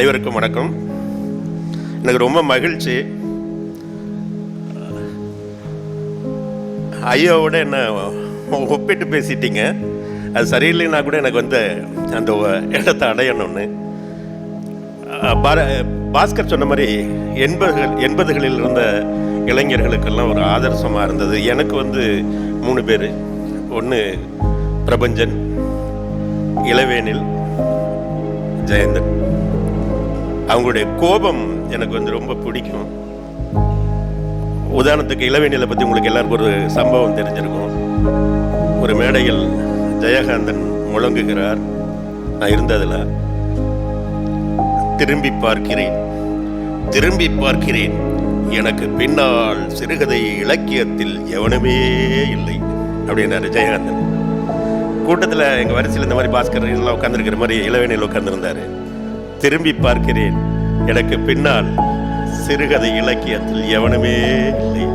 அனைவருக்கும் வணக்கம். எனக்கு ரொம்ப மகிழ்ச்சி. ஐயாவோட என்ன ஒப்பிட்டு பேசிட்டீங்க. அது சரியில்லைன்னா கூட எனக்கு வந்து அந்த இடத்தை அடையணும்னு. பார பாஸ்கர் சொன்ன மாதிரி எண்பதுகள் எண்பதுகளில் இருந்த இளைஞர்களுக்கெல்லாம் ஒரு ஆதர்சமாக இருந்தது. எனக்கு வந்து மூணு பேர். ஒன்று பிரபஞ்சன் இளவேனில் ஜெயந்தன். அவங்களுடைய கோபம் எனக்கு வந்து ரொம்ப பிடிக்கும். உதாரணத்துக்கு இளவேணியில் பற்றி உங்களுக்கு எல்லாருக்கும் ஒரு சம்பவம் தெரிஞ்சிருக்கும். ஒரு மேடையில் ஜெயகாந்தன் முழங்குகிறார். நான் இருந்ததில் திரும்பி பார்க்கிறேன். திரும்பி பார்க்கிறேன். எனக்கு பின்னால் சிறுகதை இலக்கியத்தில் எவனுமே இல்லை அப்படின்னாரு ஜெயகாந்தன். கூட்டத்தில் எங்கள் வரிசையில் இந்த மாதிரி பாஸ்கர் எல்லாம் உட்காந்துருக்கிற மாதிரி இளவேணியில் உட்காந்துருந்தாரு திரும்பி பார்க்கிறேன். எனக்கு பின்னால் சிறுகதை இலக்கியத்தில் எவனுமே இல்லை.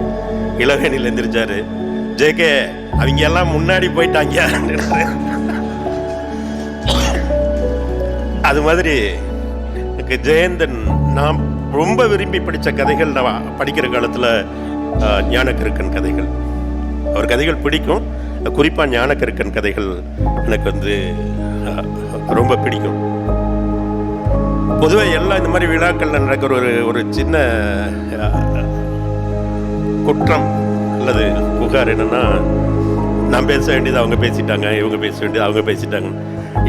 இளவேனில் எந்திரிச்சாரு ஜேகே அவங்க எல்லாம் முன்னாடி போயிட்டாங்க. அது மாதிரி எனக்கு ஜெயந்தன் நாம் ரொம்ப விரும்பி படித்த கதைகள் நான் படிக்கிற காலத்தில் ஞானக்கிருக்கன் கதைகள். அவர் கதைகள் பிடிக்கும். குறிப்பாக ஞானக்கிருக்கன் கதைகள் எனக்கு வந்து ரொம்ப பிடிக்கும். பொதுவாக எல்லாம் இந்த மாதிரி விழாக்களில் நடக்கிற ஒரு ஒரு சின்ன குற்றம் அல்லது புகார் என்னன்னா நான் பேச வேண்டியது அவங்க பேசிட்டாங்க இவங்க பேச வேண்டியது அவங்க பேசிட்டாங்க.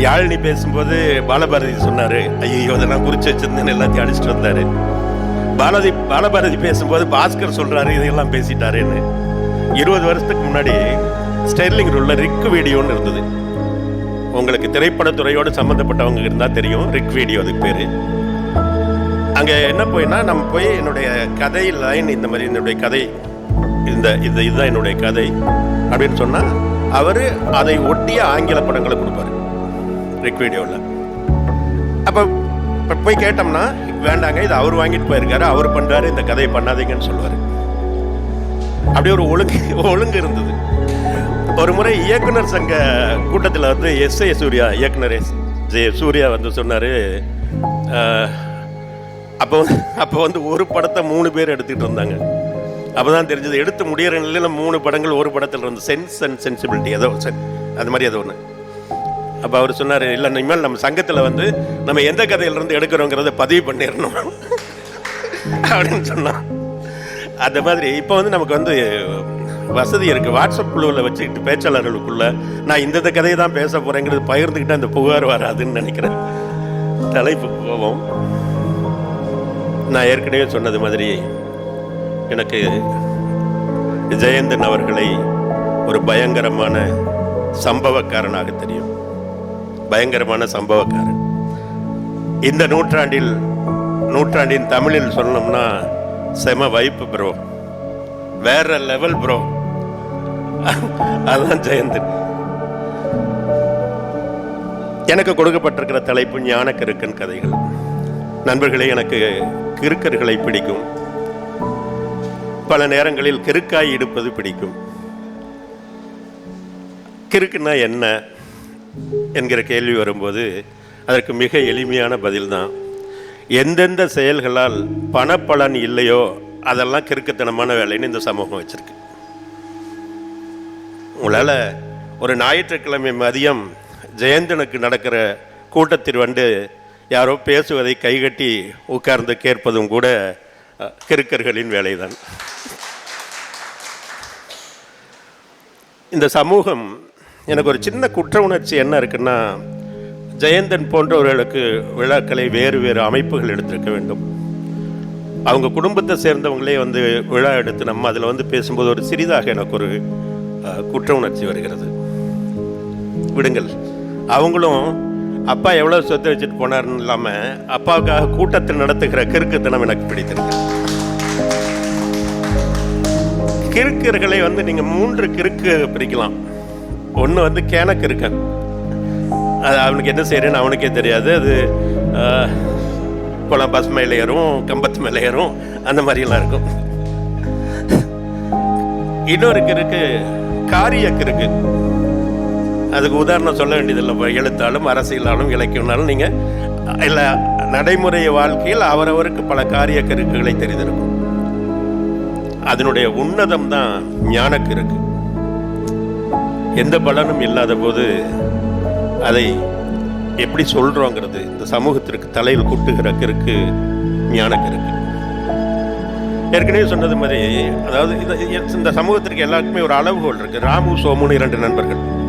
யாழினி பேசும்போது பாலபாரதி சொன்னார் ஐயோ இதெல்லாம் குறித்து வச்சிருந்தேன்னு எல்லாத்தையும் அழிச்சிட்டு வந்தார். பாலதி பாலபாரதி பேசும்போது பாஸ்கர் சொல்கிறாரு இதையெல்லாம் பேசிட்டாருன்னு. இருபது வருஷத்துக்கு முன்னாடி ஸ்டெர்லிங் ரூலில் ரிக்கு வீடியோன்னு இருந்தது. உங்களுக்கு திரைப்படத்துறையோடு சம்மந்தப்பட்டவங்க இருந்தால் தெரியும். ரிக் வீடியோ அதுக்கு பேர். அங்கே என்ன போயின்னா நம்ம போய் என்னுடைய கதை லைன் இந்த மாதிரி என்னுடைய கதை இந்த இது இதுதான் என்னுடைய கதை அப்படின்னு சொன்னால் அவர் அதை ஒட்டிய ஆங்கில படங்களை கொடுப்பாரு. ரிக் வீடியோவில் அப்போ இப்போ போய் கேட்டோம்னா வேண்டாங்க இது அவர் வாங்கிட்டு போயிருக்காரு அவர் பண்ணுறாரு இந்த கதையை பண்ணாதீங்கன்னு சொல்லுவார். அப்படி ஒரு ஒழுங்கு ஒழுங்கு இருந்தது. ஒரு முறை இயக்குனர் சங்க கூட்டத்தில் வந்து எஸ் ஏ சூர்யா இயக்குனர் எஸ் ஜே சூர்யா வந்து சொன்னார் அப்போ அப்போ வந்து ஒரு படத்தை மூணு பேர் எடுத்துக்கிட்டு இருந்தாங்க. அப்போ தான் தெரிஞ்சது எடுத்து முடியிற நிலையில் மூணு படங்கள் ஒரு படத்தில் இருந்து சென்ஸ் அண்ட் சென்சிபிலிட்டி ஏதோ சென் அது மாதிரி ஏதோ ஒன்று அப்போ அவர் சொன்னார் இல்லை இனிமேல் நம்ம சங்கத்தில் வந்து நம்ம எந்த கதையிலேருந்து எடுக்கிறோங்கிறத பதிவு பண்ணிடணும் அப்படின்னு சொன்னான். அந்த மாதிரி இப்போ வந்து நமக்கு வந்து வசதி இருக்குது வாட்ஸ்அப் குழுவில் வச்சுக்கிட்டு பேச்சாளர்களுக்குள்ள நான் இந்த இந்த கதையை தான் பேச போகிறேங்கிறது பகிர்ந்துக்கிட்டு அந்த புகார் வராதுன்னு நினைக்கிறேன். தலைப்பு போவோம் நான் ஏற்கனவே சொன்னது மாதிரி எனக்கு ஜெயந்தன் அவர்களை ஒரு பயங்கரமான சம்பவக்காரனாக தெரியும். பயங்கரமான சம்பவக்காரன். இந்த நூற்றாண்டில் நூற்றாண்டின் தமிழில் சொல்லணும்னா செம வைப்பு ப்ரோ வேற லெவல் ப்ரோ அதுதான் ஜெயந்தன் எனக்கு கொடுக்கப்பட்டிருக்கிற தலைப்பு ஞான கிறுக்கன் கதைகள். நண்பர்களே எனக்கு கிறுக்கர்களை பிடிக்கும். பல நேரங்களில் கிறுக்காய் இடுப்பது பிடிக்கும். கிறுக்குன்னா என்ன என்கிற கேள்வி வரும்போது அதற்கு மிக எளிமையான பதில்தான். எந்தெந்த செயல்களால் பணப்பலன் இல்லையோ அதெல்லாம் கிறுக்குத்தனமான வேலைன்னு இந்த சமூகம் வச்சிருக்கு. உங்களால் ஒரு ஞாயிற்றுக்கிழமை மதியம் ஜெயந்தனுக்கு நடக்கிற கூட்டத்தில் வந்து யாரோ பேசுவதை கைகட்டி உட்கார்ந்து கேட்பதும் கூட கிருக்கர்களின் கிறுக்கர்களின் வேலைதான். இந்த சமூகம் எனக்கு ஒரு சின்ன குற்ற உணர்ச்சி என்ன இருக்குன்னா ஜெயந்தன் போன்றவர்களுக்கு விழாக்களை வேறு வேறு அமைப்புகள் எடுத்திருக்க வேண்டும். அவங்க குடும்பத்தை சேர்ந்தவங்களே வந்து விழா எடுத்து நம்ம அதில் வந்து பேசும்போது ஒரு சிறிதாக எனக்கு ஒரு குற்ற உணர்ச்சி வருகிறது. விடுங்கள். அவங்களும் அப்பா எவ்வளோ சொத்து வச்சுட்டு போனார்னு இல்லாமல் அப்பாவுக்காக கூட்டத்தில் நடத்துகிற கிறுக்குத்தனம் எனக்கு பிடித்திருக்கு. கிறுக்கர்களை வந்து நீங்கள் மூன்று கிறுக்கு பிரிக்கலாம். ஒன்று வந்து கேன கிறுக்கன். அது அவனுக்கு என்ன செய்யறேன்னு அவனுக்கே தெரியாது. அது குளம் பஸ் மேலே ஏறும் கம்பத்து மேலே ஏறும் அந்த மாதிரிலாம் இருக்கும். இன்னொரு கிறுக்கு காரிய கிறுக்கு அதுக்கு உதாரணம் சொல்ல வேண்டியதில்லை. எழுத்தாலும் அரசியலாலும் இலக்கியம்னாலும் நீங்கள் இல்லை நடைமுறை வாழ்க்கையில் அவரவருக்கு பல காரிய கருக்குகளை தெரிந்திருக்கும். அதனுடைய உன்னதம் தான் ஞானக்கிருக்கு எந்த பலனும் இல்லாத போது அதை எப்படி சொல்றோங்கிறது இந்த சமூகத்திற்கு தலையில் குட்டுகிற கிறுக்கு ஞானக்கிருக்கு ஏற்கனவே சொன்னது மாதிரி அதாவது இந்த- இந்த சமூகத்திற்கு எல்லாருக்குமே ஒரு அளவுகோல் இருக்கு. ராமு சோமுன்னு இரண்டு நண்பர்கள்.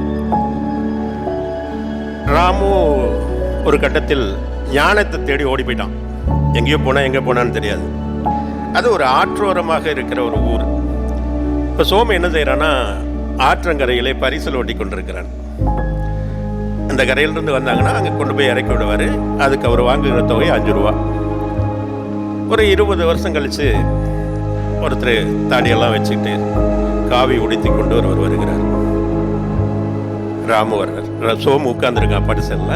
ராமு ஒரு கட்டத்தில் ஞானத்தை தேடி ஓடி போயிட்டான். எங்கேயோ போனா எங்கே போனான்னு தெரியாது. அது ஒரு ஆற்றோரமாக இருக்கிற ஒரு ஊர். இப்போ சோமு என்ன செய்கிறான்னா ஆற்றங்கரையிலே பரிசல் ஓட்டி கொண்டிருக்கிறான். அந்த கரையிலிருந்து வந்தாங்கன்னா அங்கே கொண்டு போய் இறக்கி விடுவார். அதுக்கு அவர் வாங்குகிற தொகை அஞ்சு ரூபா. ஒரு இருபது வருஷம் கழித்து ஒருத்தர் தாடியெல்லாம் வச்சுக்கிட்டு காவி உடுத்தி கொண்டு ஒருவர் வருகிறார். ராமு வருகிறார் சோமு உட்காந்துருக்கான் பரிசல்ல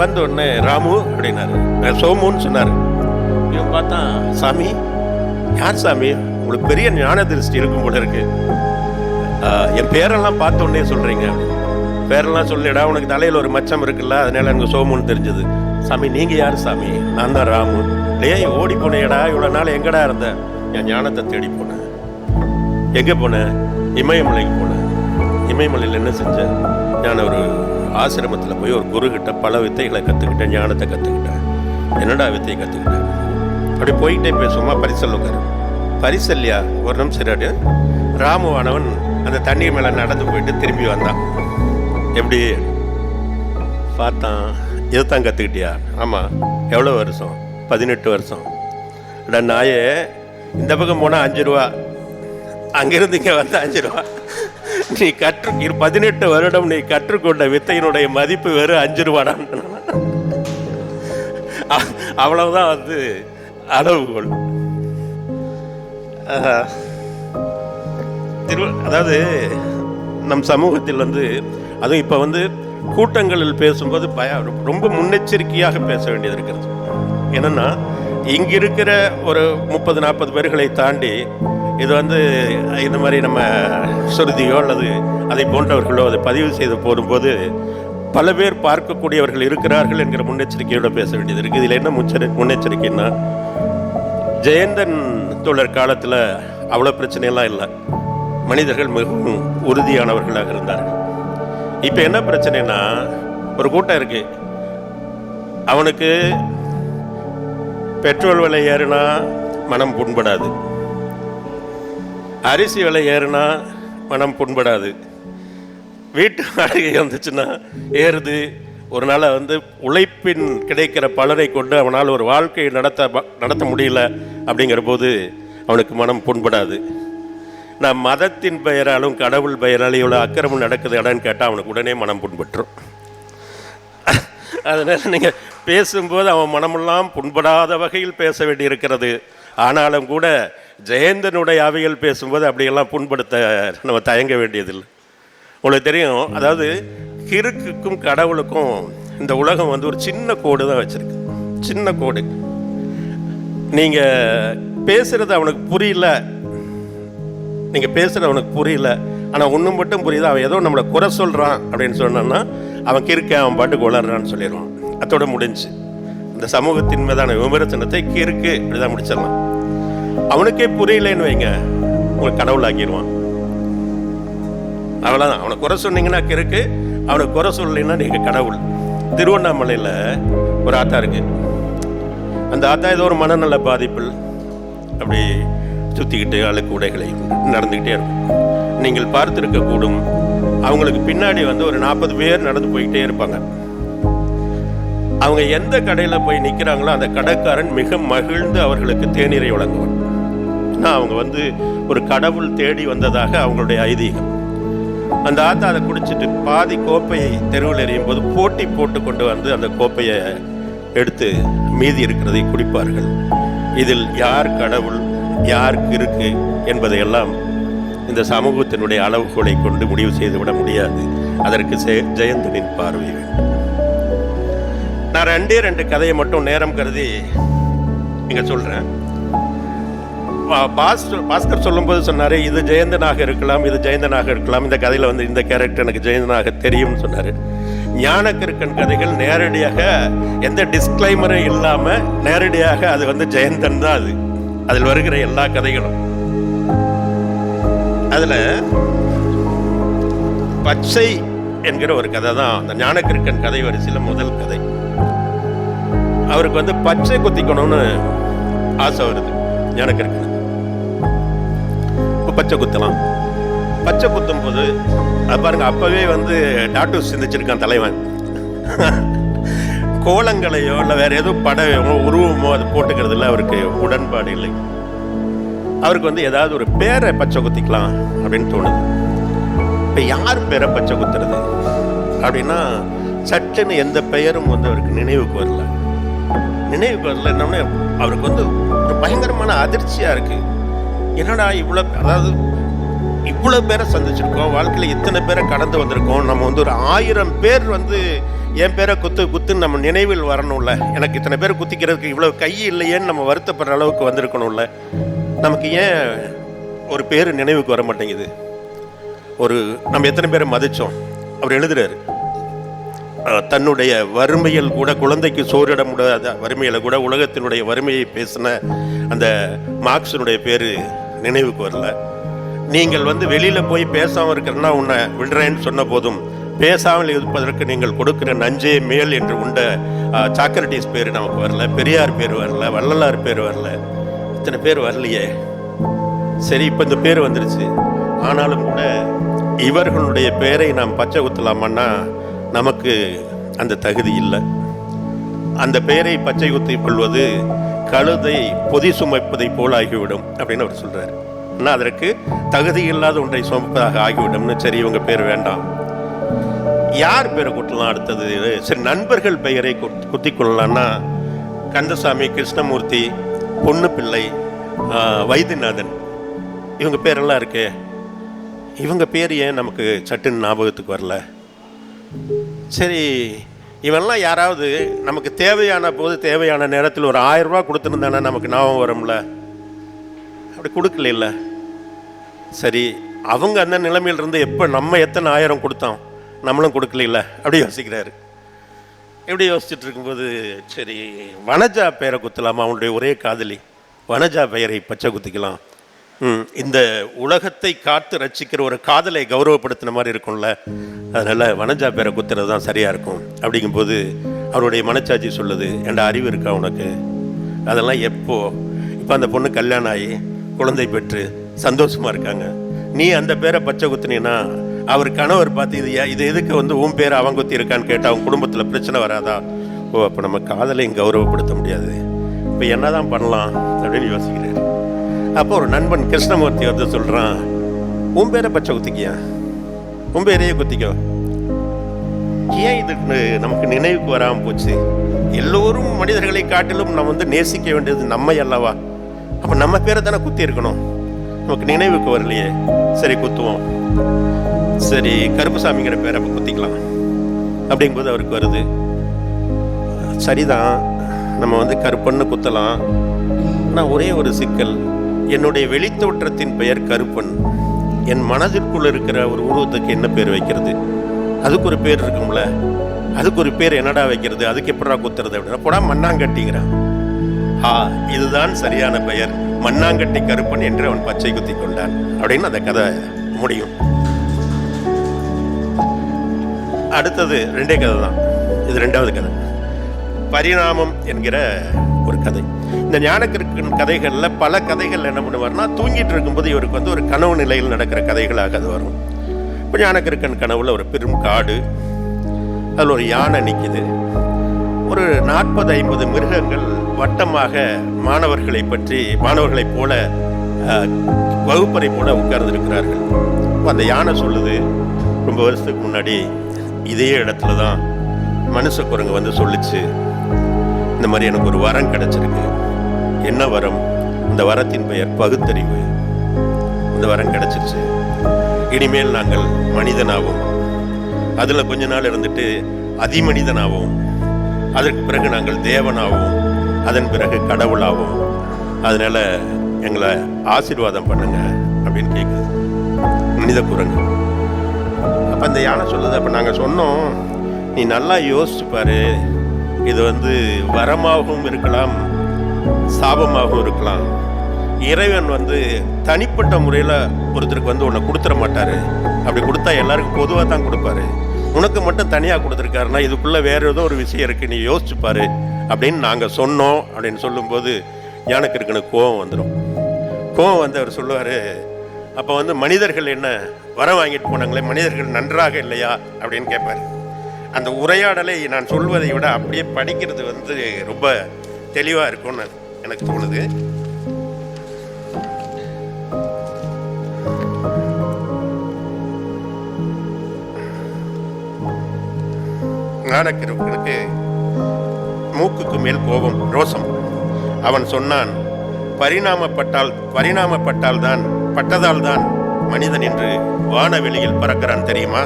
வந்த உடனே ராமு அப்படின்னாரு. சோமுன்னு சொன்னார். இவன் பார்த்தா சாமி யார் சாமி? உங்களுக்கு பெரிய ஞான திருஷ்டி இருக்கும் போல இருக்கு. என் பேரெல்லாம் பார்த்த உடனே சொல்றீங்க. பேரெல்லாம் சொல்லிடா உனக்கு தலையில் ஒரு மச்சம் இருக்குல்ல அதனால எனக்கு சோமுன்னு தெரிஞ்சது. சாமி நீங்க யார் சாமி? நான் தான் ராமு. டேய் ஓடி போனேடா இவ்வளோ நாள் எங்கடா இருந்த? என் ஞானத்தை தேடி போனேன் எங்கே போனேன் இமயமலைக்கு போனேன் இமயமலையில் என்ன செஞ்சேன் நான் ஒரு ஆசிரமத்தில் போய் ஒரு குரு பல வித்தைகளை கற்றுக்கிட்டேன் ஞானத்தை கற்றுக்கிட்டேன் என்னடா வித்தையை கற்றுக்கிட்டேன் அப்படி போயிட்டே பேசுவோமா பரிசல் உட்காரு. பரிசல்யா ஒரு நிமிஷம் இரு. ராமுவானவன் அந்த தண்ணி மேலே நடந்து போயிட்டு திரும்பி வந்தான். எப்படி? பார்த்தான். இதுதான் கற்றுக்கிட்டியா ஆமாம் எவ்வளோ வருஷம்? பதினெட்டு வருஷம். நான் நாயே இந்த பக்கம் போனால் அஞ்சு ரூபா. அங்கிருந்து இங்கே வந்து அஞ்சு ரூபா. நீ கற்று இரு- பதினெட்டு வருடம் நீ கற்றுக்கொண்ட வித்தையினுடைய மதிப்பு வெறும் அஞ்சு ரூபாடான் அவ்வளவுதான் வந்து அளவுகோல். திரு அதாவது நம் சமூகத்தில் வந்து அதுவும் இப்போ வந்து கூட்டங்களில் பேசும்போது பய ரொம்ப முன்னெச்சரிக்கையாக பேச வேண்டியது இருக்கிறது. என்னன்னா இங்க இருக்கிற ஒரு முப்பது நாற்பது பேர்களை தாண்டி இது வந்து இந்த மாதிரி நம்ம சுருதியோ அல்லது அதை போன்றவர்களோ அதை பதிவு செய்து போடும்போது பல பேர் பார்க்கக்கூடியவர்கள் இருக்கிறார்கள் என்கிற முன்னெச்சரிக்கையோட பேச வேண்டியது இருக்குது இதில் என்ன முச்சரி முன்னெச்சரிக்கைன்னா ஜெயந்தன் தோழர் காலத்தில் அவ்வளோ பிரச்சனையெல்லாம் இல்லை. மனிதர்கள் மிகவும் உறுதியானவர்களாக இருந்தார்கள். இப்போ என்ன பிரச்சனைனா ஒரு கூட்டம் இருக்கு. அவனுக்கு பெட்ரோல் விலை ஏறுனா மனம் புண்படாது. அரிசி விலை ஏறுனா மனம் புண்படாது. வீட்டு வாடகை வந்துச்சுன்னா ஏறுது. ஒரு நாளை வந்து உழைப்பின் கிடைக்கிற பலனை கொண்டு அவனால் ஒரு வாழ்க்கையை நடத்த நடத்த முடியல அப்படிங்கிற போது அவனுக்கு மனம் புண்படாது. நான் மதத்தின் பெயராலும் கடவுள் பெயராலும் இவ்வளோ அக்கிரமம் நடக்குது இடன்னு கேட்டால் அவனுக்கு உடனே மனம் புண்பட்டுரும். அதனால் நீங்கள் பேசும்போது அவன் மனமெல்லாம் புண்படாத வகையில் பேச வேண்டியிருக்கிறது. ஆனாலும் கூட ஜெயந்தனுடைய அவைகள் பேசும்போது அப்படியெல்லாம் புண்படுத்த நம்ம தயங்க வேண்டியதில்லை. உங்களுக்கு தெரியும் அதாவது கிறுக்குக்கும் கடவுளுக்கும் இந்த உலகம் வந்து ஒரு சின்ன கோடு தான் வச்சுருக்கு. சின்ன கோடு. நீங்கள் பேசுகிறது அவனுக்கு புரியல. நீங்கள் பேசுகிறது அவனுக்கு புரியல. ஆனால் ஒன்று மட்டும் புரியுது. அவன் ஏதோ நம்மளை குறை சொல்கிறான் அப்படின்னு சொன்னான்னா அவன் கிறுக்க அவன் பாட்டுக்கு வளர்றான்னு சொல்லிடுவான். அதோட முடிஞ்சு. இந்த சமூகத்தின் மீதான விமர்சனத்தை கிறுக்கு இப்படிதான் முடிச்சிடலாம். அவனுக்கே புரியலன்னு வைங்க. உங்களுக்கு கடவுள் ஆக்கிடுவான் அவ்வளோதான் அவனை குறை சொன்னீங்கன்னா கிறுக்கு அவனை குறை சொல்லலைன்னா நீங்கள் கடவுள். திருவண்ணாமலையில் ஒரு ஆத்தா இருக்கு. அந்த ஆத்தா ஏதோ ஒரு மனநல பாதிப்பில் அப்படி சுற்றிக்கிட்டு அழுக்கு உடைகளை நடந்துக்கிட்டே இருக்கும். நீங்கள் பார்த்திருக்க கூடும் அவங்களுக்கு பின்னாடி வந்து ஒரு நாற்பது பேர் நடந்து போயிட்டே இருப்பாங்க. அவங்க எந்த கடையில் போய் நிற்கிறாங்களோ அந்த கடைக்காரன் மிக மகிழ்ந்து அவர்களுக்கு தேநீரை வழங்குவான். ஏன்னா அவங்க வந்து ஒரு கடவுள் தேடி வந்ததாக அவங்களுடைய ஐதீகம். அந்த ஆத்தா அதை குடிச்சிட்டு பாதி கோப்பையை தெருவில் எறியும் போது போட்டி போட்டு கொண்டு வந்து அந்த கோப்பையை எடுத்து மீதி இருக்கிறதை குடிப்பார்கள். இதில் யார் கடவுள் யார் இருக்கு என்பதையெல்லாம் இந்த சமூகத்தினுடைய அளவுகோலை கொண்டு முடிவு செய்துவிட முடியாது. அதற்கு ஜெயந்தனின் பார்வை. நான் ரெண்டே ரெண்டு கதையை மட்டும் நேரம் கருதி இங்க சொல்றேன். பா- பாஸ்டர் பாஸ்கர் சொல்லும்போது சொன்னாரு இது ஜெயந்தனாக இருக்கலாம் இது ஜெயந்தனாக இருக்கலாம். இந்த கதையில வந்து இந்த கேரக்டர் எனக்கு ஜெயந்தனாக தெரியும்னு சொன்னாரு. ஞானக்கிருக்கன் கதைகள் நேரடியாக எந்த டிஸ்க்ளைமரும் இல்லாமல் நேரடியாக அது வந்து ஜெயந்தன் தான் அது. அதில் வருகிற எல்லா கதைகளும். அதில் பச்சை என்கிற ஒரு கதை தான். அந்த ஞானக்கிருக்கன் கதை வரிசையில் முதல் கதை. அவருக்கு வந்து பச்சை குத்திக்கணும்னு ஆசை வருது ஞானக்கிருக்கன் பச்சை குத்தலாம். பச்சை குத்தும் போது அது பாருங்க அப்பவே வந்து டாட்டூஸ் சிந்திச்சிருக்கான் தலைவன். கோலங்களையோ இல்லை வேற எதுவும் படம் உருவமோ அது போட்டுக்கிறதுல அவருக்கு உடன்பாடு இல்லை. அவருக்கு வந்து ஏதாவது ஒரு பேரை பச்சை குத்திக்கலாம் அப்படின்னு தோணுது. இப்போ யார் பேரை பச்சை குத்துறது அப்படின்னா சட்டுன்னு எந்த பெயரும் வந்து அவருக்கு நினைவுக்கு வரல. நினைவுக்கு வரல என்னன்னா அவருக்கு வந்து ஒரு பயங்கரமான அதிர்ச்சியாக இருக்குது என்னடா இவ்வளோ அதாவது இவ்வளோ பேரை சந்திச்சிருக்கோம் வாழ்க்கையில் இத்தனை பேரை கடந்து வந்திருக்கோம் நம்ம வந்து ஒரு ஆயிரம் பேர் வந்து என் பேரை குத்து குத்துன்னு நம்ம நினைவில் வரணும்ல. எனக்கு இத்தனை பேர் குத்திக்கிறதுக்கு இவ்வளோ கை இல்லையேன்னு நம்ம வருத்தப்படுற அளவுக்கு வந்திருக்கணும்ல. நமக்கு ஏன் ஒரு பேர் நினைவுக்கு வர மாட்டேங்குது? ஒரு நம்ம எத்தனை பேரை மதித்தோம் அவர் எழுதுறாரு. தன்னுடைய வறுமையில் கூட குழந்தைக்கு சோறிட முடியாத வறுமையில் கூட உலகத்தினுடைய வறுமையை பேசின அந்த மார்க்ஸினுடைய பேர் நினைவுக்கு வரல. நீங்கள் வந்து வெளியில் போய் பேசாமல் இருக்கிறன்னா உன்னை விடுறேன்னு சொன்ன போதும் பேசாமல் இருப்பதற்கு நீங்கள் கொடுக்கிற நஞ்சே மேல் என்று உண்ட அஹ், சாக்ரட்டிஸ் பேர் நமக்கு வரல பெரியார் பேர் வரல வள்ளலார் பேர் வரல. இத்தனை பேர் வரலையே? சரி இப்போ இந்த பேர் வந்துருச்சு. ஆனாலும் கூட இவர்களுடைய பெயரை நாம் பச்சை குத்தலாமான்னா நமக்கு அந்த தகுதி இல்லை. அந்த பெயரை பச்சை குத்திக் கொள்வது கழுதை பொதி சுமைப்பதை போல் ஆகிவிடும் அப்படின்னு அவர் சொல்கிறார் ஆனால் அதற்கு தகுதி இல்லாத ஒன்றை சுமப்பதாக ஆகிவிடும்னு சரி இவங்க பேர் வேண்டாம். யார் பேரை குட்டலாம் அடுத்தது? சரி நண்பர்கள் பெயரை குத்- கொள்ளலாம்னா கந்தசாமி கிருஷ்ணமூர்த்தி பொண்ணு பிள்ளை வைத்தியநாதன். இவங்க பேரெல்லாம் இருக்கே. இவங்க பேர் ஏன் நமக்கு சட்டுன்னு ஞாபகத்துக்கு வரல? சரி இவெல்லாம் யாராவது நமக்கு தேவையான போது தேவையான நேரத்தில் ஒரு ஆயிரம் ரூபா கொடுத்துருந்தானே நமக்கு ஞாபகம் வரும்ல? அப்படி கொடுக்கல சரி அவங்க அந்த நிலைமையிலிருந்து எப்போ நம்ம எத்தனை ஆயிரம் கொடுத்தோம்? நம்மளும் கொடுக்கல அப்படி யோசிக்கிறாரு. இப்படி யோசிச்சுட்டு இருக்கும்போது சரி வனஜா பெயரை குத்தலாமா? அவனுடைய ஒரே காதலி. வனஜா பெயரை பச்சை குத்திக்கலாம். இந்த உலகத்தை காத்து ரசிக்கிற ஒரு காதலை கௌரவப்படுத்தின மாதிரி இருக்கும்ல. அதனால் வனஜா பேரை குத்துறது தான் சரியாக இருக்கும். அப்படிங்கும்போது அவருடைய மனச்சாட்சி சொல்லுது என்ற அறிவு இருக்கா உனக்கு? அதெல்லாம் எப்போ? இப்போ அந்த பொண்ணு கல்யாணம் ஆகி குழந்தை பெற்று சந்தோஷமாக இருக்காங்க. நீ அந்த பேரை பச்சை குத்துனீன்னா அவர் கணவர் பார்த்து இது ஏன்- இது எதுக்கு வந்து உன் பேர் அவன் குத்தி இருக்கான்னு கேட்டால் அவன் குடும்பத்தில் பிரச்சனை வராதா? ஓ அப்போ நம்ம காதலையும் கௌரவப்படுத்த முடியாது. இப்போ என்னதான் பண்ணலாம்? அப்படின்னு யோசிக்கிறாரு. அப்போ ஒரு நண்பன் கிருஷ்ணமூர்த்தி வந்து சொல்கிறான் உன் பேரை பச்சை குத்திக்கியா? உன் பேரையே குத்திக்கோ. ஏன் இது நமக்கு நினைவுக்கு வராமல் போச்சு. எல்லோரும் மனிதர்களை காட்டிலும் நம்ம வந்து நேசிக்க வேண்டியது நம்மை அல்லவா? அப்போ நம்ம பேரை தானே குத்தி இருக்கணும். நமக்கு நினைவுக்கு வரலையே. சரி குத்துவோம். சரி கருப்புசாமிங்கிற பேரை அப்போ குத்திக்கலாம். அப்படிங்கும்போது அவருக்கு வருது. சரிதான் நம்ம வந்து கருப்பன்னு குத்தலாம். ஆனால் ஒரே ஒரு சிக்கல் என்னுடைய வெளித்தோற்றத்தின் பெயர் கருப்பன். என் மனதிற்குள்ள இருக்கிற ஒரு உருவத்துக்கு என்ன பேர் வைக்கிறது? அதுக்கு ஒரு பேர் இருக்கும்ல அதுக்கு ஒரு பேர் என்னடா வைக்கிறது? அதுக்கு எப்படா குத்துறது அப்படின்னா போடா மண்ணாங்கட்டிங்கிறான். ஆ இதுதான் சரியான பெயர். மண்ணாங்கட்டி கருப்பன் என்று அவன் பச்சை குத்தி கொண்டான். அப்படின்னு அந்த கதை முடியும். அடுத்தது ரெண்டே கதை தான் இது ரெண்டாவது கதை. பரிணாமம் என்கிற ஒரு கதை. இந்த ஞானக்கிற்கின் கதைகளில் பல கதைகள் என்ன பண்ணுவார்னா தூங்கிட்டு இருக்கும்போது இவருக்கு வந்து ஒரு கனவு நிலையில் நடக்கிற கதைகளாக அது வரும். இப்போ ஞானக்கிற்கன் கனவுல ஒரு பெரும் காடு அதில் ஒரு யானை நிற்கிது ஒரு நாற்பது ஐம்பது மிருகங்கள் வட்டமாக மாணவர்களை பற்றி மாணவர்களைப் போல வகுப்பறை போல உட்கார்ந்து இருக்கிறார்கள் அந்த யானை சொல்லுது ரொம்ப வருஷத்துக்கு முன்னாடி இதே இடத்துல தான் மனுஷ குரங்கு வந்து சொல்லிச்சு இந்த மாதிரி எனக்கு ஒரு வரம் கிடைச்சிருக்கு. என்ன வரம்? இந்த வரத்தின் பெயர் பகுத்தறிவு. இந்த வரம் கிடைச்சிருச்சு. இனிமேல் நாங்கள் மனிதனாகவும் அதில் கொஞ்ச நாள் இருந்துட்டு அதிமனிதனாகவும் அதற்கு பிறகு நாங்கள் தேவனாகவும் அதன் பிறகு கடவுளாகவும் அதனால் எங்களை ஆசீர்வாதம் பண்ணுங்க அப்படின்னு கேட்குது மனித குரங்கு. அப்போ அந்த யானை சொல்லுது அப்போ நாங்கள் சொன்னோம் நீ நல்லா யோசிச்சு பாரு. இது வந்து வரமாகவும் இருக்கலாம் சாபமாகவும் இருக்கலாம். இறைவன் வந்து தனிப்பட்ட முறையில் ஒருத்தருக்கு வந்து உன்னை கொடுத்துட மாட்டார். அப்படி கொடுத்தா எல்லாருக்கும் பொதுவாக தான் கொடுப்பாரு. உனக்கு மட்டும் தனியாக கொடுத்துருக்காருன்னா இதுக்குள்ளே வேற ஏதோ ஒரு விஷயம் இருக்குது நீ யோசிச்சுப்பாரு அப்படின்னு நாங்கள் சொன்னோம். அப்படின்னு சொல்லும்போது எனக்கு இருக்குன்னு கோவம் வந்துடும் கோவம் வந்து அவர் சொல்லுவார் அப்போ வந்து மனிதர்கள் என்ன வர வாங்கிட்டு போனாங்களே மனிதர்கள் நன்றாக இல்லையா அப்படின்னு கேட்பார். அந்த உரையாடலை நான் சொல்வதை விட அப்படியே படிக்கிறது வந்து ரொம்ப தெளிவாக இருக்கும்னு எனக்கு தோணுது. ஞானக்கிருப்பனுக்கு மூக்குக்கு மேல் கோபம் ரோசம். அவன் சொன்னான் பரிணாமப்பட்டால் பரிணாமப்பட்டால் தான் பட்டதால் தான் மனிதன் என்று வானவெளியில் பறக்கிறான் தெரியுமா?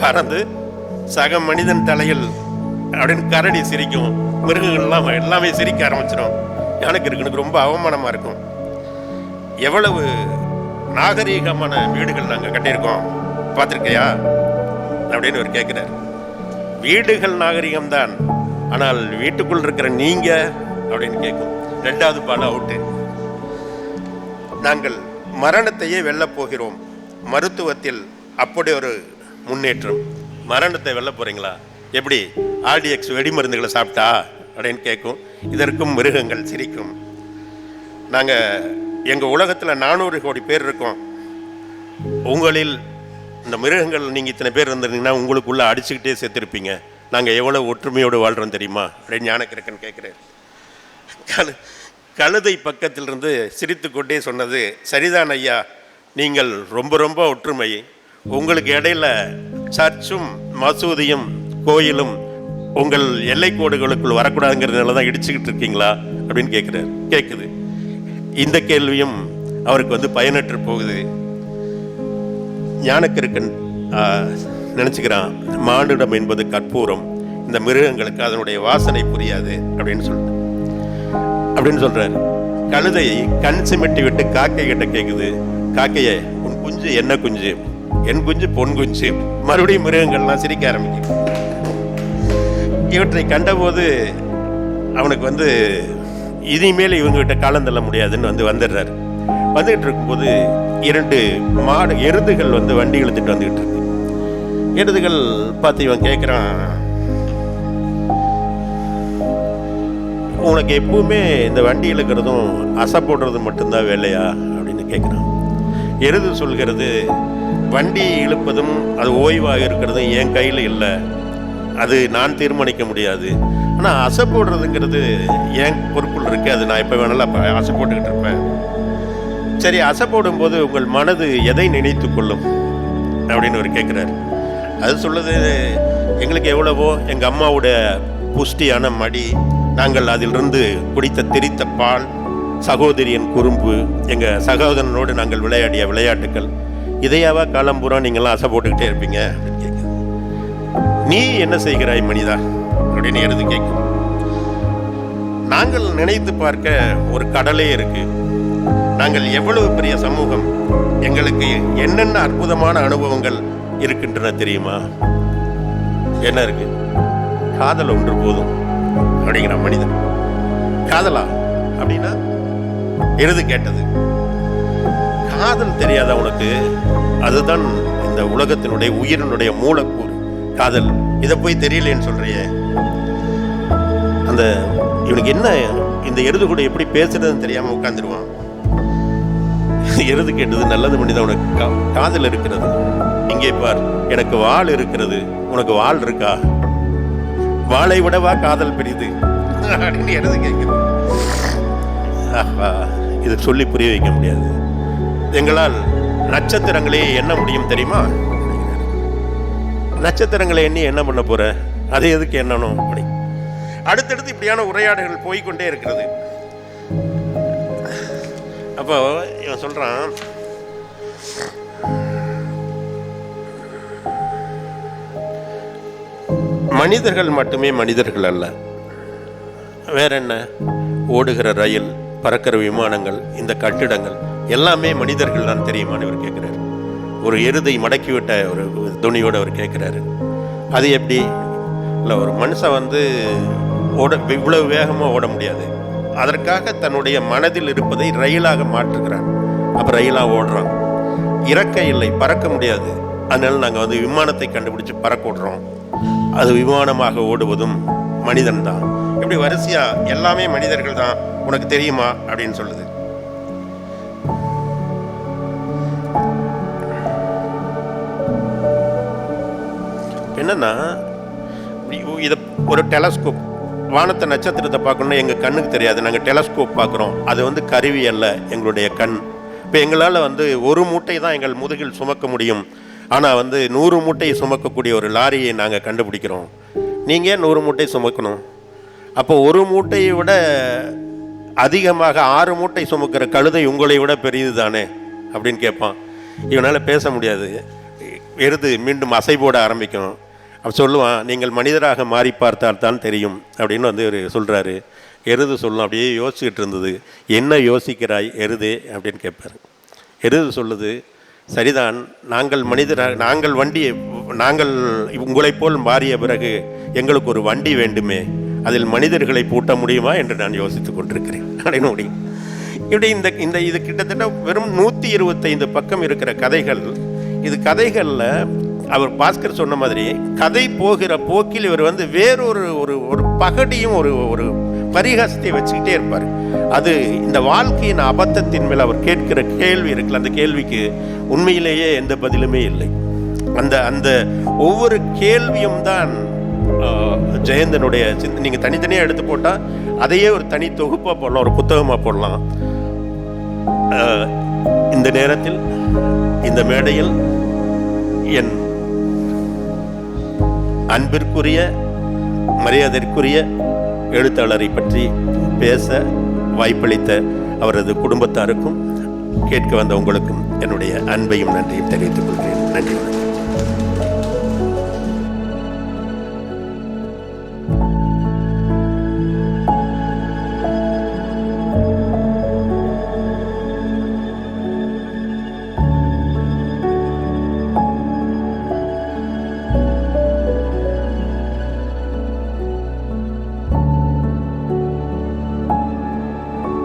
பறந்து சக மனிதன் தலையில் அப்படின்னு கரடி சிரிக்கும். மிருகங்கள்லாம் எல்லாமே சிரிக்க ஆரம்பிச்சிடும். எனக்கு எனக்கு ரொம்ப அவமானமாக இருக்கும். எவ்வளவு நாகரீகமான வீடுகள் நாங்கள் கட்டியிருக்கோம். பார்த்துருக்கையா? அப்படின்னு அவர் கேட்குறாரு. வீடுகள் நாகரிகம்தான். ஆனால் வீட்டுக்குள் இருக்கிற நீங்க அப்படின்னு கேட்கும். ரெண்டாவது பால் அவுட்டு நாங்கள் மரணத்தையே வெல்லப் போகிறோம். மருத்துவத்தில் அப்படி ஒரு முன்னேற்றம். மரணத்தை வெல்ல போகிறீங்களா எப்படி? ஆர்டிஎக்ஸ் வெடிமருந்துகளை சாப்பிட்டா? அப்படின்னு கேட்கும். இதற்கும் மிருகங்கள் சிரிக்கும். நாங்கள் எங்கள் உலகத்தில் நானூறு கோடி பேர் இருக்கோம். உங்களில் இந்த மிருகங்கள் நீங்கள் இத்தனை பேர் இருந்திருந்தீங்கன்னா உங்களுக்குள்ளே அடிச்சுக்கிட்டே சேர்த்துருப்பீங்க நாங்கள் எவ்வளோ ஒற்றுமையோடு வாழ்கிறோம் தெரியுமா? அப்படின்னு ஞானக்கிரக்கன் கேட்குறேன் கழுதை பக்கத்திலிருந்து சிரித்து கொண்டே சொன்னது சரிதான் ஐயா நீங்கள் ரொம்ப ரொம்ப ஒற்றுமை. உங்களுக்கு இடையில சர்ச்சும் மசூதியும் கோயிலும் உங்கள் எல்லை கோடுகளுக்குள் வரக்கூடாதுங்கிறதுனால தான் இடிச்சுக்கிட்டு இருக்கீங்களா? அப்படின்னு கேட்குறாரு கேட்குது இந்த கேள்வியும் அவருக்கு வந்து பயனற்று போகுது. ஞானக்கருக்கன் நினச்சிக்கிறான் மானுடம் என்பது கற்பூரம். இந்த மிருகங்களுக்கு அதனுடைய வாசனை புரியாது. அப்படின்னு சொல்லி அப்படின்னு சொல்றாரு கழுதை கண் சிமிட்டி விட்டு காக்கை கிட்ட கேக்குது. காக்கையே உன் குஞ்சு என்ன குஞ்சு? என் குஞ்சு பொன் குஞ்சு. மறுபடியும் மிருகங்கள்லாம் சிரிக்க ஆரம்பிக்கும் இவற்றை கண்டபோது அவனுக்கு வந்து இனிமேல் இவங்ககிட்ட காலம் தள்ள முடியாதுன்னு வந்து வந்துடுறாரு. வந்துகிட்டு இருக்கும்போது இரண்டு மாடு எருதுகள் வந்து வண்டி இழுத்துட்டு வந்துகிட்டு இருக்கு. எருதுகள் பார்த்து இவன் கேட்குறான் உனக்கு எப்பவுமே இந்த வண்டி இழுக்கிறதும் அசை போடுறதும் மட்டும்தான் வேலையா? அப்படின்னு கேட்குறான் எருது சொல்கிறது வண்டி இழுப்பதும் அது ஓய்வாக இருக்கிறதும் என் கையில் இல்லை. அது நான் தீர்மானிக்க முடியாது. ஆனால் அசை போடுறதுங்கிறது என் பொறுப்புள் இருக்கு. அது நான் எப்போ வேணாலும் அப்போ அசை போட்டுக்கிட்டு இருப்பேன். சரி அசை போடும்போது உங்கள் மனது எதை நினைத்து கொள்ளும்? அப்படின்னு அவர் கேட்குறாரு அது சொல்லுது எங்களுக்கு எவ்வளவோ எங்கள் அம்மாவோட புஷ்டியான மடி நாங்கள் அதிலிருந்து குடித்த திரித்த பால் சகோதரியின் குறும்பு எங்கள் சகோதரனோடு நாங்கள் விளையாடிய விளையாட்டுக்கள். இதையாவா காலம்பூரா நீங்கள்லாம் அசை போட்டுக்கிட்டே இருப்பீங்க? அப்படின்னு நீ என்ன செய்கிறாய் மனிதா? அப்படின்னு எழுது கேட்கும். நாங்கள் நினைத்து பார்க்க ஒரு கடலே இருக்கு. நாங்கள் எவ்வளவு பெரிய சமூகம் எங்களுக்கு என்னென்ன அற்புதமான அனுபவங்கள் இருக்கின்றன தெரியுமா? என்ன இருக்கு? காதல் ஒன்று போதும். அப்படிங்கிற மனிதன். காதலா? அப்படின்னா எழுது கேட்டது. காதல் தெரியாத உனக்கு அதுதான் இந்த உலகத்தினுடைய உயிரினுடைய மூலக்கூறு. காதல். இதை போய் தெரியலேன்னு சொல்றியே. அந்த இவனுக்கு என்ன இந்த எருது கூட எப்படி பேசுறதுன்னு தெரியாம உட்காந்துருவான் எருது கேட்டது நல்லது மனிதன் உனக்கு கா- காதல் இருக்கிறது. இங்கே பார் எனக்கு வாள் இருக்கிறது. உனக்கு வாள் இருக்கா? வாளை விடவா காதல் பெரிது அப்படின்னு எருது கேட்குது ஆஹா, இதை சொல்லி புரிய வைக்க முடியாது. எங்களால் நட்சத்திரங்களே என்ன முடியும் தெரியுமா? நட்சத்திரங்களை எண்ணி என்ன பண்ண போற? அதை எதுக்கு என்னணும் அப்படி? அடுத்தடுத்து இப்படியான உரையாடுகள் போய்க்கொண்டே இருக்கிறது. அப்போ இவன் சொல்றான் மனிதர்கள் மட்டுமே மனிதர்கள் அல்ல. வேற என்ன ஓடுகிற ரயில் பறக்கிற விமானங்கள் இந்த கட்டிடங்கள் எல்லாமே மனிதர்கள் தான் தெரியுமான்னு இவர் கேட்குறாரு ஒரு எருதை மடக்கிவிட்ட ஒரு துணியோடு அவர் கேட்குறாரு அது எப்படி? இல்லை ஒரு மனுஷன் வந்து ஓட இவ்வளவு வேகமாக ஓட முடியாது. அதற்காக தன்னுடைய மனதில் இருப்பதை ரயிலாக மாற்றுகிறான் அப்போ ரயிலாக ஓடுறான். இறக்க இல்லை பறக்க முடியாது. அதனால நாங்கள் வந்து விமானத்தை கண்டுபிடிச்சி பறக்க விடுறோம். அது விமானமாக ஓடுவதும் மனிதன் தான் இப்படி வரிசையா எல்லாமே மனிதர்கள் தான் உனக்கு தெரியுமா? அப்படின்னு சொல்லுது. என்னன்னா இ- இத ஒரு டெலஸ்கோப் வானத்தை நட்சத்திரத்தை பார்க்கணும்னா எங்கள் கண்ணுக்கு தெரியாது. நாங்கள் டெலஸ்கோப் பார்க்குறோம். அது வந்து கருவி அல்ல எங்களுடைய கண். இப்போ எங்களால் வந்து ஒரு மூட்டை தான் எங்கள் முதுகில் சுமக்க முடியும். ஆனால் வந்து நூறு மூட்டையை சுமக்கக்கூடிய ஒரு லாரியை நாங்கள் கண்டுபிடிக்கிறோம். நீங்கள் ஏன் நூறு மூட்டை சுமக்கணும்? அப்போ ஒரு மூட்டையை விட அதிகமாக ஆறு மூட்டை சுமக்கிற கழுதை உங்களை விட பெரியது தானே அப்படின்னு கேட்பான் இவனால் பேச முடியாது. எருது மீண்டும் அசை போட ஆரம்பிக்கும். அப்போ சொல்லுவான் நீங்கள் மனிதராக மாறி பார்த்தால் தான் தெரியும். அப்படின்னு வந்து இவர் சொல்கிறாரு எருது சொல்லும் அப்படியே யோசிச்சுக்கிட்டு இருந்தது. என்ன யோசிக்கிறாய் எருதே? அப்படின்னு கேட்பார் எருது சொல்லுது சரிதான். நாங்கள் மனிதராக நாங்கள் வண்டி நாங்கள் உங்களைப் போல் மாறிய பிறகு எங்களுக்கு ஒரு வண்டி வேண்டுமே. அதில் மனிதர்களை பூட்ட முடியுமா என்று நான் யோசித்துக் கொண்டிருக்கிறேன். அப்படின்னு முடியும் இப்படி இந்த இந்த இது கிட்டத்தட்ட வெறும் நூற்றி இருபத்தைந்து பக்கம் இருக்கிற கதைகள். இது கதைகளில் அவர் பாஸ்கர் சொன்ன மாதிரி கதை போகிற போக்கில் இவர் வந்து வேறொரு ஒரு ஒரு பகடியும் ஒரு ஒரு பரிகாசத்தை வச்சுக்கிட்டே இருப்பார். அது இந்த வாழ்க்கையின் அபத்தத்தின் மேல் அவர் கேட்கிற கேள்வி இருக்குல்ல அந்த கேள்விக்கு உண்மையிலேயே எந்த பதிலுமே இல்லை. அந்த அந்த ஒவ்வொரு கேள்வியும் தான் ஜெயந்தனுடைய சிந்த. நீங்கள் தனித்தனியாக எடுத்து போட்டால் அதையே ஒரு தனி தொகுப்பாக போடலாம் ஒரு புத்தகமாக போடலாம். இந்த நேரத்தில் இந்த மேடையில் என் அன்பிற்குரிய மரியாதைக்குரிய எழுத்தாளரை பற்றி பேச வாய்ப்பளித்த அவரது குடும்பத்தாருக்கும் கேட்க வந்த உங்களுக்கும் என்னுடைய அன்பையும் நன்றியும் தெரிவித்துக் கொள்கிறேன். நன்றி வணக்கம்.